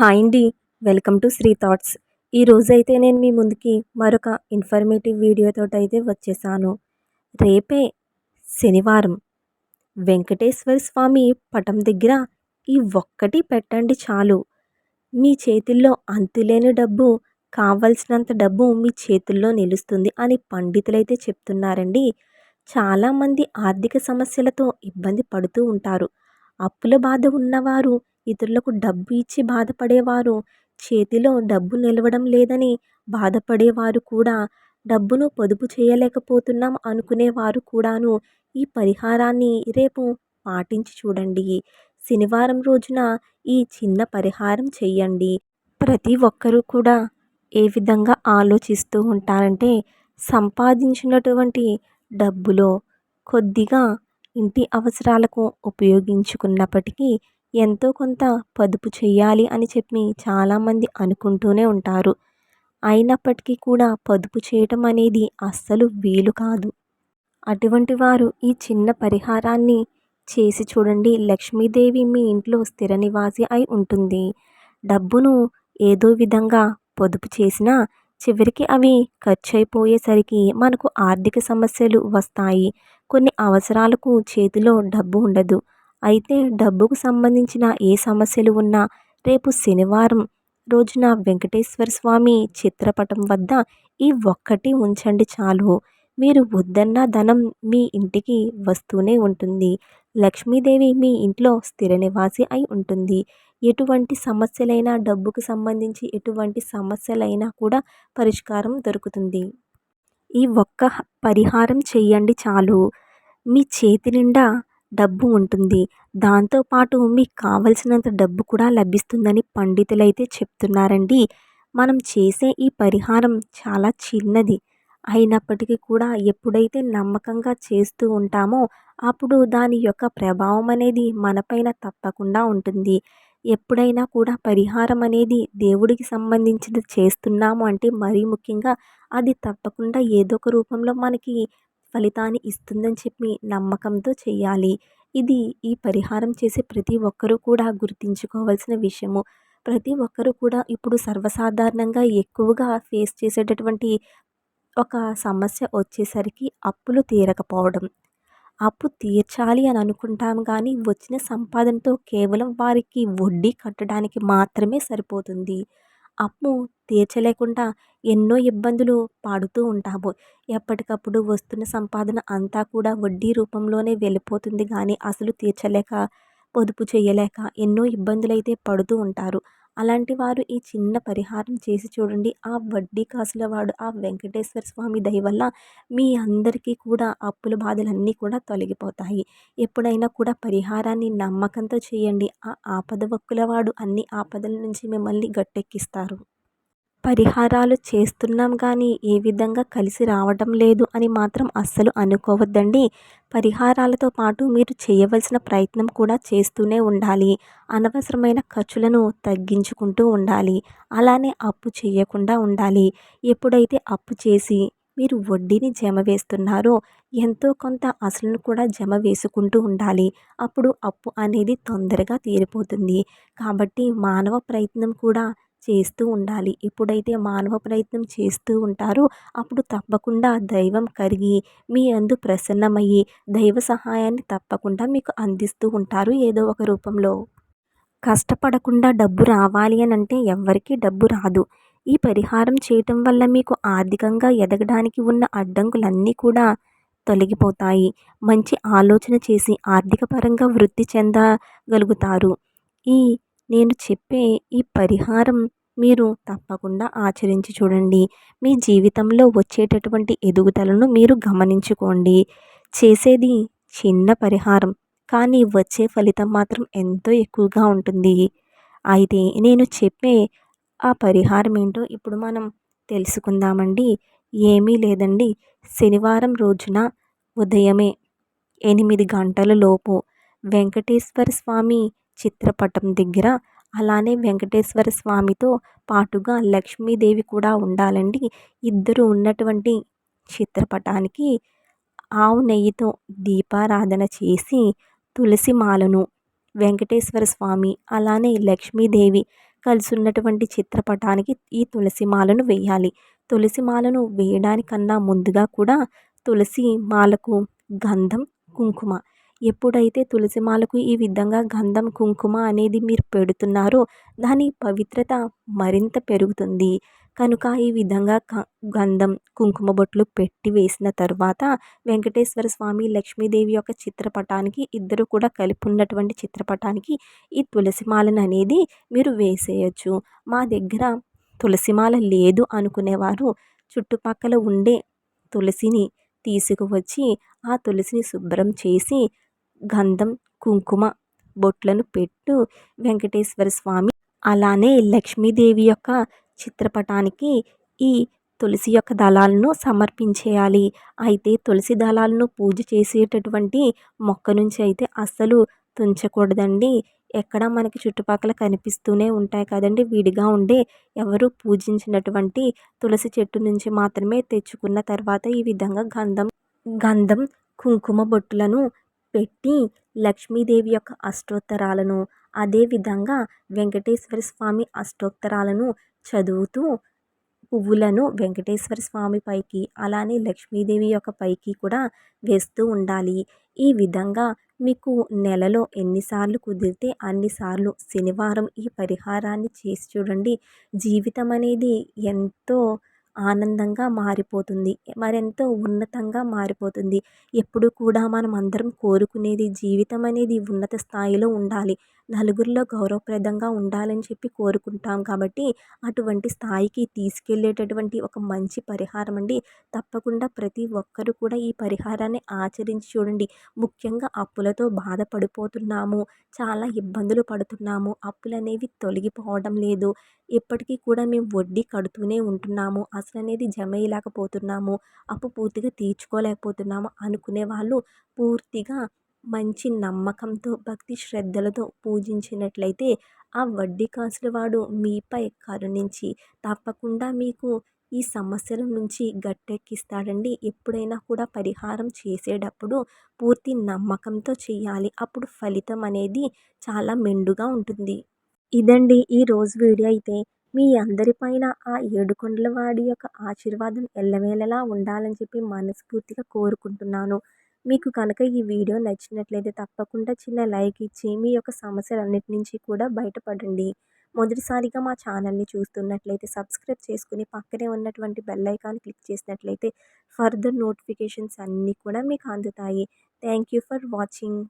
Hi అండి. Welcome to Sri thoughts. ఈరోజు అయితే నేను మీ ముందుకి మరొక ఇన్ఫర్మేటివ్ వీడియోతో అయితే వచ్చేసాను. రేపే శనివారం. వెంకటేశ్వర స్వామి పటం దగ్గర ఈ ఒక్కటి పెట్టండి చాలు. మీ చేతుల్లో అంతులేని డబ్బు కావలసినంత డబ్బు మీ చేతుల్లో నిలుస్తుంది అని పండితులైతే చెప్తున్నారండి. చాలామంది ఆర్థిక సమస్యలతో ఇబ్బంది పడుతూ ఉంటారు. అప్పుల బాధ ఉన్నవారు ఇతరులకు డబ్బు ఇచ్చి బాధపడేవారు. చేతిలో డబ్బు నిలవడం లేదని బాధపడేవారు కూడా. డబ్బును పొదుపు చేయలేకపోతున్నాం అనుకునేవారు కూడాను. ఈ పరిహారాన్ని రేపు పాటించి చూడండి. శనివారం రోజున ఈ చిన్న పరిహారం చెయ్యండి ప్రతి ఒక్కరూ కూడా ఏ విధంగా ఆలోచిస్తూ ఉంటారంటే సంపాదించినటువంటి డబ్బులో కొద్దిగా ఇంటి అవసరాలకు ఉపయోగించుకున్నప్పటికీ ఎంతో కొంత పొదుపు చేయాలి అని చెప్పి చాలామంది అనుకుంటూనే ఉంటారు. అయినప్పటికీ కూడా పొదుపు చేయటం అనేది అస్సలు వీలు కాదు. అటువంటి వారు ఈ చిన్న పరిహారాన్ని చేసి చూడండి. లక్ష్మీదేవి మీ ఇంట్లో స్థిర నివాసి అయి ఉంటుంది. డబ్బును ఏదో విధంగా పొదుపు చేసినా చివరికి అవి ఖర్చు అయిపోయేసరికి మనకు ఆర్థిక సమస్యలు వస్తాయి. కొన్ని అవసరాలకు చేతిలో డబ్బు ఉండదు. అయితే డబ్బుకు సంబంధించిన ఏ సమస్యలు ఉన్నా రేపు శనివారం రోజున వెంకటేశ్వర స్వామి చిత్రపటం వద్ద ఈ ఒక్కటి ఉంచండి చాలు. మీరు వద్దన్న ధనం మీ ఇంటికి వస్తూనే ఉంటుంది. లక్ష్మీదేవి మీ ఇంట్లో స్థిర నివాసి అయి ఉంటుంది. ఎటువంటి సమస్యలైనా డబ్బుకు సంబంధించి ఎటువంటి సమస్యలైనా కూడా పరిష్కారం దొరుకుతుంది. ఈ ఒక్క పరిహారం చేయండి చాలు. మీ చేతి నిండా డబ్బు ఉంటుంది. దాంతోపాటు మీకు కావలసినంత డబ్బు కూడా లభిస్తుందని పండితులైతే చెప్తున్నారండి. మనం చేసే ఈ పరిహారం చాలా చిన్నది. అయినప్పటికీ కూడా ఎప్పుడైతే నమ్మకంగా చేస్తూ ఉంటామో అప్పుడు దాని యొక్క ప్రభావం అనేది మనపైన తప్పకుండా ఉంటుంది. ఎప్పుడైనా కూడా పరిహారం అనేది దేవుడికి సంబంధించినది చేస్తున్నాము అంటే మరీ ముఖ్యంగా అది తప్పకుండా ఏదో ఒక రూపంలో మనకి ఫలితాన్ని ఇస్తుందని చెప్పి నమ్మకంతో చేయాలి ఇది ఈ పరిహారం చేసే ప్రతి ఒక్కరూ కూడా గుర్తుంచుకోవాల్సిన విషయము. ప్రతి ఒక్కరూ కూడా ఇప్పుడు సర్వసాధారణంగా ఎక్కువగా ఫేస్ చేసేటటువంటి ఒక సమస్య వచ్చేసరికి అప్పులు తీరకపోవడం. అప్పు తీర్చాలి అని అనుకుంటాం కానీ వచ్చిన సంపాదనతో కేవలం వారికి వడ్డీ కట్టడానికి మాత్రమే సరిపోతుంది. అప్పు తీర్చలేకుండా ఎన్నో ఇబ్బందులు పడుతూ ఉంటాము. ఎప్పటికప్పుడు వస్తున్న సంపాదన అంతా కూడా వడ్డీ రూపంలోనే వెళ్ళిపోతుంది. కానీ అసలు తీర్చలేక పొదుపు చేయలేక ఎన్నో ఇబ్బందులు అయితే పడుతూ ఉంటారు. అలాంటి వారు ఈ చిన్న పరిహారం చేసి చూడండి. ఆ వడ్డీ కాసుల వాడు ఆ వెంకటేశ్వర స్వామి దయ వల్ల మీ అందరికీ కూడా అప్పుల బాధలన్నీ కూడా తొలగిపోతాయి. ఎప్పుడైనా కూడా పరిహారాన్ని నమ్మకంతో చేయండి. ఆ ఆపద వక్కుల వాడు అన్ని ఆపదల నుంచి మిమ్మల్ని గట్టెక్కిస్తారు. పరిహారాలు చేస్తున్నాం కానీ ఏ విధంగా కలిసి రావడం లేదు అని మాత్రం అస్సలు అనుకోవద్దండి. పరిహారాలతో పాటు మీరు చేయవలసిన ప్రయత్నం కూడా చేస్తూనే ఉండాలి. అనవసరమైన ఖర్చులను తగ్గించుకుంటూ ఉండాలి. అలానే అప్పు చేయకుండా ఉండాలి. ఎప్పుడైతే అప్పు చేసి మీరు వడ్డీని జమ వేస్తున్నారో ఎంతో కొంత అసలును కూడా జమ వేసుకుంటూ ఉండాలి. అప్పుడు అప్పు అనేది తొందరగా తీరిపోతుంది. కాబట్టి మానవ ప్రయత్నం కూడా చేస్తూ ఉండాలి. ఎప్పుడైతే మానవ ప్రయత్నం చేస్తూ ఉంటారో అప్పుడు తప్పకుండా దైవం కరిగి మీ అందు ప్రసన్నమయ్యి దైవ సహాయాన్ని తప్పకుండా మీకు అందిస్తూ ఉంటారు ఏదో ఒక రూపంలో. కష్టపడకుండా డబ్బు రావాలి అని అంటే ఎవ్వరికీ డబ్బు రాదు. ఈ పరిహారం చేయటం వల్ల మీకు ఆర్థికంగా ఎదగడానికి ఉన్న అడ్డంకులన్నీ కూడా తొలగిపోతాయి. మంచి ఆలోచన చేసి ఆర్థిక పరంగా వృద్ధి చెందగలుగుతారు. ఈ నేను చెప్పే ఈ పరిహారం మీరు తప్పకుండా ఆచరించి చూడండి. మీ జీవితంలో వచ్చేటటువంటి ఎదుగుదలను మీరు గమనించుకోండి. చేసేది చిన్న పరిహారం కానీ వచ్చే ఫలితం మాత్రం ఎంతో ఎక్కువగా ఉంటుంది. అయితే నేను చెప్పే ఆ పరిహారం ఏంటో ఇప్పుడు మనం తెలుసుకుందామండి. ఏమీ లేదండి. శనివారం రోజున ఉదయమే ఎనిమిది గంటల లోపు వెంకటేశ్వర స్వామి చిత్రపటం దగ్గర. అలానే వెంకటేశ్వర స్వామితో పాటుగా లక్ష్మీదేవి కూడా ఉండాలండి. ఇద్దరు ఉన్నటువంటి చిత్రపటానికి ఆవు నెయ్యితో దీపారాధన చేసి తులసి మాలను వెంకటేశ్వర స్వామి అలానే లక్ష్మీదేవి కలిసి ఉన్నటువంటి చిత్రపటానికి ఈ తులసి మాలను వేయాలి. తులసి మాలను వేయడానికన్నా ముందుగా కూడా తులసి మాలకు గంధం కుంకుమ ఎప్పుడైతే తులసి మాలకు ఈ విధంగా గంధం కుంకుమ అనేది మీరు పెడుతున్నారో దాని పవిత్రత మరింత పెరుగుతుంది. కనుక ఈ విధంగా గంధం కుంకుమ బొట్లు పెట్టి వేసిన తర్వాత వెంకటేశ్వర స్వామి లక్ష్మీదేవి యొక్క చిత్రపటానికి ఇద్దరు కూడా కలిపి ఉన్నటువంటి చిత్రపటానికి ఈ తులసిమాలను అనేది మీరు వేసేయచ్చు. మా దగ్గర తులసి మాల లేదు అనుకునేవారు. చుట్టుపక్కల ఉండే తులసిని తీసుకువచ్చి ఆ తులసిని శుభ్రం చేసి గంధం కుంకుమ బొట్లను పెట్టు వెంకటేశ్వర స్వామి. అలానే లక్ష్మీదేవి యొక్క చిత్రపటానికి ఈ తులసి యొక్క దళాలను సమర్పించేయాలి. అయితే తులసి దళాలను పూజ చేసేటటువంటి మొక్క నుంచి అయితే అస్సలు తుంచకూడదండి. ఎక్కడ మనకి చుట్టుపక్కల కనిపిస్తూనే ఉంటాయి కదండి. విడిగా ఉండే ఎవరు పూజించినటువంటి తులసి చెట్టు నుంచి మాత్రమే తెచ్చుకున్న తర్వాత ఈ విధంగా గంధం గంధం కుంకుమ బొట్టులను పెట్టి లక్ష్మీదేవి యొక్క అష్టోత్తరాలను అదేవిధంగా వెంకటేశ్వర స్వామి అష్టోత్తరాలను చదువుతూ పువ్వులను వెంకటేశ్వర స్వామి పైకి అలానే లక్ష్మీదేవి యొక్క పైకి కూడా వేస్తూ ఉండాలి. ఈ విధంగా మీకు నెలలో ఎన్నిసార్లు కుదిరితే అన్నిసార్లు శనివారం ఈ పరిహారాన్ని చేసి చూడండి. జీవితం అనేది ఎంతో ఆనందంగా మారిపోతుంది. మరెంతో ఉన్నతంగా మారిపోతుంది. ఎప్పుడు కూడా మనం అందరం కోరుకునేది జీవితం అనేది ఉన్నత స్థాయిలో ఉండాలి. నలుగురిలో గౌరవప్రదంగా ఉండాలని చెప్పి కోరుకుంటాం. కాబట్టి అటువంటి స్థాయికి తీసుకెళ్ళేటటువంటి ఒక మంచి పరిహారం అండి. తప్పకుండా ప్రతి ఒక్కరు కూడా ఈ పరిహారాన్ని ఆచరించి చూడండి. ముఖ్యంగా అప్పులతో బాధపడిపోతున్నాము చాలా ఇబ్బందులు పడుతున్నాము అప్పులు అనేవి తొలగిపోవడం లేదు. ఇప్పటికీ కూడా మేము వడ్డీ కడుతూనే ఉంటున్నాము అసలు అనేది జమ అయ్యలేకపోతున్నాము అప్పు పూర్తిగా తీర్చుకోలేకపోతున్నాము అనుకునే వాళ్ళు పూర్తిగా మంచి నమ్మకంతో భక్తి శ్రద్ధలతో పూజించినట్లయితే ఆ వడ్డీ కాసుల వాడు మీపై కరుణించి తప్పకుండా మీకు ఈ సమస్యల నుంచి గట్టెక్కిస్తాడండి. ఎప్పుడైనా కూడా పరిహారం చేసేటప్పుడు పూర్తి నమ్మకంతో చేయాలి. అప్పుడు ఫలితం అనేది చాలా మెండుగా ఉంటుంది. ఇదండి ఈ రోజు వీడియో అయితే. మీ అందరిపైన ఆ ఏడుకొండల వాడి యొక్క ఆశీర్వాదం ఎల్లవేళలా ఉండాలని చెప్పి మనస్ఫూర్తిగా కోరుకుంటున్నాను. మీకు కనుక ఈ వీడియో నచ్చినట్లయితే తప్పకుండా చిన్న లైక్ ఇచ్చి మీ యొక్క సమస్యలన్నిటి నుంచి కూడా బయటపడండి. మొదటిసారిగా మా ఛానల్ని చూస్తున్నట్లయితే సబ్స్క్రైబ్ చేసుకుని పక్కనే ఉన్నటువంటి బెల్ ఐకాన్ క్లిక్ చేసినట్లయితే ఫర్దర్ నోటిఫికేషన్స్ అన్నీ కూడా మీకు అందుతాయి. Thank you for watching.